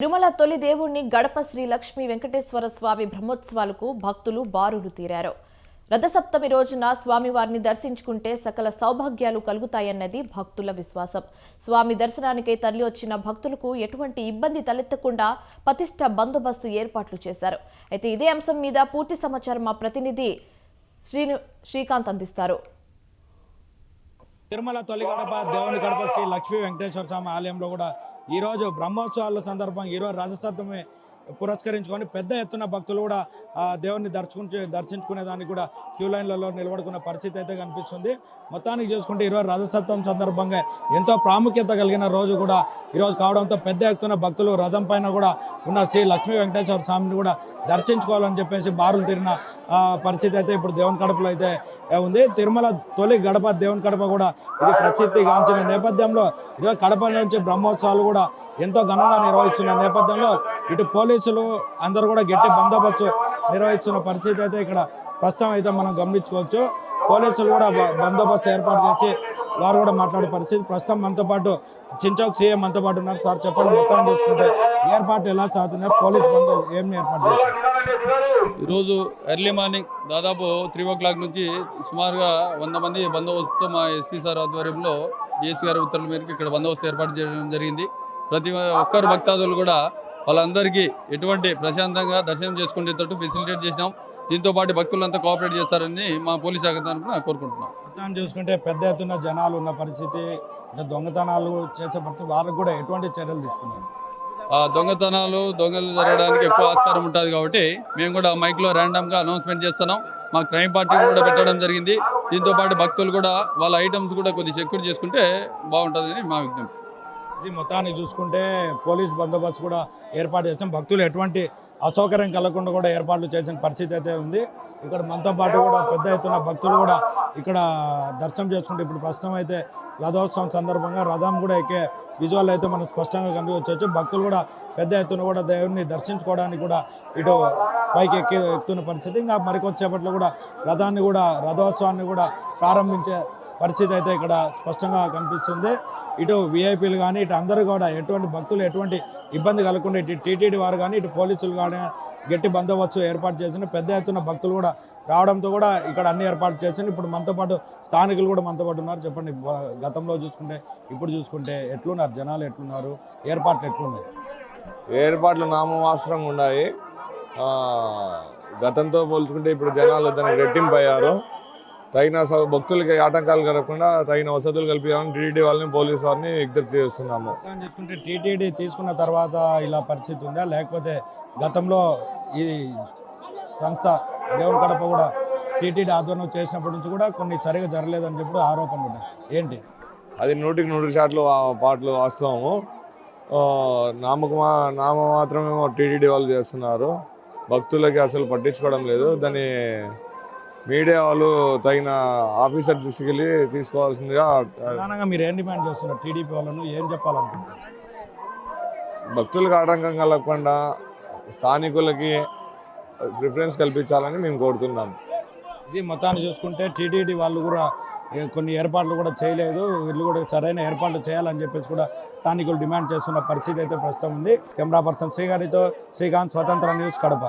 తిరుమల తొలి దేవుణ్ణి గడప శ్రీ లక్ష్మీ వెంకటేశ్వర స్వామి బ్రహ్మోత్సవాలకు భక్తులు బారులు తీరారు. రథసప్తమి రోజున స్వామివారిని దర్శించుకుంటే సకల సౌభాగ్యాలు కలుగుతాయన్నది భక్తుల విశ్వాసం. స్వామి దర్శనానికై తరలి వచ్చిన భక్తులకు ఎటువంటి ఇబ్బంది తలెత్తకుండా పతిష్ట బందోబస్తు ఏర్పాట్లు చేశారు. అయితే ఇదే అంశం మీద పూర్తి సమాచారం మా ప్రతినిధి శ్రీను శ్రీకాంత్ అందిస్తారు. తిరుమల తొలి గడప దేవుని గడప శ్రీ లక్ష్మీ వెంకటేశ్వర స్వామి ఆలయంలో కూడా ఈరోజు బ్రహ్మోత్సవాల సందర్భం ఈరోజు రజసప్తమి పురస్కరించుకొని పెద్ద ఎత్తున భక్తులు కూడా ఆ దేవుని దర్శించు దర్శించుకునే దానికి కూడా క్యూ లైన్లలో నిలబడుకున్న పరిస్థితి అయితే కనిపిస్తుంది. మొత్తానికి చూసుకుంటే ఈరోజు రథసప్తమి సందర్భంగా ఎంతో ప్రాముఖ్యత కలిగిన రోజు కూడా ఈరోజు కావడంతో పెద్ద ఎత్తున భక్తులు రథం పైన కూడా ఉన్న శ్రీ లక్ష్మీ వెంకటేశ్వర స్వామిని కూడా దర్శించుకోవాలని చెప్పేసి బారులు తిరిగిన పరిస్థితి అయితే ఇప్పుడు దేవుని కడపలో అయితే ఉంది. తిరుమల తొలి గడప దేవుని కడప కూడా ఇది ప్రసిద్ధిగాంచిన నేపథ్యంలో ఇరవై కడప నుంచి బ్రహ్మోత్సవాలు కూడా ఎంతో ఘనంగా నిర్వహిస్తున్న నేపథ్యంలో ఇటు పోలీసులు అందరూ కూడా గట్టి బందోబస్తు నిర్వహిస్తున్న పరిస్థితి అయితే ఇక్కడ ప్రస్తుతం అయితే మనం గమనించుకోవచ్చు. పోలీసులు కూడా బందోబస్తు ఏర్పాటు చేసి వారు కూడా మాట్లాడే పరిస్థితి ప్రస్తుతం మనతో పాటు చించోక్ సీఎం మనతో పాటు ఉన్నారు. సార్ చెప్పండి మొత్తం చూసుకుంటే ఏర్పాట్లు ఎలా సాగుతున్నాయి? పోలీస్ బందో ఏం ఏర్పాటు చేశారు? ఈరోజు ఎర్లీ మార్నింగ్ దాదాపు త్రీ ఓ క్లాక్ నుంచి సుమారుగా వంద మంది బందోబస్తు మా ఎస్పీ సార్ ఆధ్వర్యంలో డిఎస్పీ గారి ఉత్తర్వుల మేరకు ఇక్కడ బందోబస్తు ఏర్పాటు చేయడం జరిగింది. ప్రతి ఒక్కరు భక్తాదులు కూడా వాళ్ళందరికీ ఎటువంటి ప్రశాంతంగా దర్శనం చేసుకునేటట్టు ఫెసిలిటేట్ చేసినాం. దీంతో పాటు భక్తులంతా కోఆపరేట్ చేస్తారని మా పోలీస్ శాఖ తరఫున కోరుకుంటున్నాం. మొత్తం చూసుకుంటే పెద్ద ఎత్తున జనాలు ఉన్న పరిస్థితి దొంగతనాలు చేసే పరిస్థితి వాళ్ళకు కూడా ఎటువంటి చర్యలు తీసుకున్నారు? దొంగతనాలు దొంగలు జరగడానికి ఎక్కువ ఆస్కారం ఉంటుంది కాబట్టి మేము కూడా మైక్లో ర్యాండమ్గా అనౌన్స్మెంట్ చేస్తున్నాం. మా క్రైమ్ పార్టీ కూడా పెట్టడం జరిగింది. దీంతో పాటు భక్తులు కూడా వాళ్ళ ఐటమ్స్ కూడా కొద్దిగా సెక్యూర్ చేసుకుంటే బాగుంటుందని మా విజ్ఞప్తి. ఇది చూసుకుంటే పోలీస్ బందోబస్తు కూడా ఏర్పాటు చేసాం భక్తులు ఎటువంటి అసౌకర్యం కలగకుండా కూడా ఏర్పాట్లు చేసిన పరిస్థితి అయితే ఉంది. ఇక్కడ మనతో పాటు కూడా పెద్ద ఎత్తున భక్తులు కూడా ఇక్కడ దర్శనం చేసుకుంటే ఇప్పుడు ప్రస్తుతం అయితే రథోత్సవం సందర్భంగా రథం కూడా ఎక్కే విజువల్ అయితే మనం స్పష్టంగా కనిపించవచ్చు. భక్తులు కూడా పెద్ద ఎత్తున కూడా దేవుని దర్శించుకోవడానికి కూడా ఇటు పైకి ఎక్కి ఎక్కుతున్న పరిస్థితి. ఇంకా మరికొద్దిసేపట్లో కూడా రథాన్ని కూడా రథోత్సవాన్ని కూడా ప్రారంభించే పరిస్థితి అయితే ఇక్కడ స్పష్టంగా కనిపిస్తుంది. ఇటు విఐపీలు కానీ ఇటు అందరూ కూడా ఎటువంటి భక్తులు ఎటువంటి ఇబ్బంది కలగకుండా ఇటు టీటీడీ వారు కానీ ఇటు పోలీసులు కానీ గట్టి బందోబస్తు ఏర్పాటు చేసిన పెద్ద ఎత్తున భక్తులు కూడా రావడంతో కూడా ఇక్కడ అన్ని ఏర్పాటు చేసింది ఇప్పుడు మనతో పాటు స్థానికులు కూడా మనతో పాటు ఉన్నారు. చెప్పండి గతంలో చూసుకుంటే ఇప్పుడు చూసుకుంటే ఎట్లున్నారు? జనాలు ఎట్లున్నారు? ఏర్పాట్లు ఎట్లున్నాయి? ఏర్పాట్లు నామమాత్రంగా ఉన్నాయి. గతంతో పోల్చుకుంటే ఇప్పుడు జనాలు దానికి రెట్టింపు అయ్యారు తగిన సౌ భక్తులకి ఆటంకాలు కలగకుండా తగిన వసతులు కల్పించాలని టీడీ వాళ్ళని పోలీసు వారిని విజ్ఞప్తి చేస్తున్నాము. చూసుకుంటే టీటీడీ తీసుకున్న తర్వాత ఇలా పరిస్థితి ఉందా? లేకపోతే గతంలో ఈ సంస్థ దేవుని కడప కూడా టీటీడీ ఆధ్వర్యం చేసినప్పటి నుంచి కూడా కొన్ని సరిగా జరగలేదని చెప్పి ఆరోపణలు ఉన్నాయి. ఏంటి? అది నూటికి నూరు శాట్లు వా- పాటలు వాస్తవము. నామకమా నామ మాత్రమే టీడీడీ వాళ్ళు చేస్తున్నారు. భక్తులకి అసలు పట్టించుకోవడం లేదు. దాన్ని మీడియా వాళ్ళు తగిన ఆఫీసర్ దృష్టికి వెళ్ళి తీసుకోవాల్సిందిగా ప్రధానంగా మీరు ఏం డిమాండ్ చేస్తున్నారు? టీడీపీ వాళ్ళను ఏం చెప్పాలనుకుంటున్నారు? భక్తులకు ఆటంకం కలగకుండా స్థానికులకి ప్రిఫరెన్స్ కల్పించాలని మేము కోరుతున్నాం. ఇది మొత్తాన్ని చూసుకుంటే టీటీడీ వాళ్ళు కూడా కొన్ని ఏర్పాట్లు కూడా చేయలేదు. వీళ్ళు కూడా సరైన ఏర్పాట్లు చేయాలని చెప్పేసి కూడా స్థానికులు డిమాండ్ చేస్తున్న పరిస్థితి అయితే ప్రస్తుతం ఉంది. కెమెరా పర్సన్ శ్రీగారితో శ్రీకాంత్ స్వతంత్ర న్యూస్ కడప.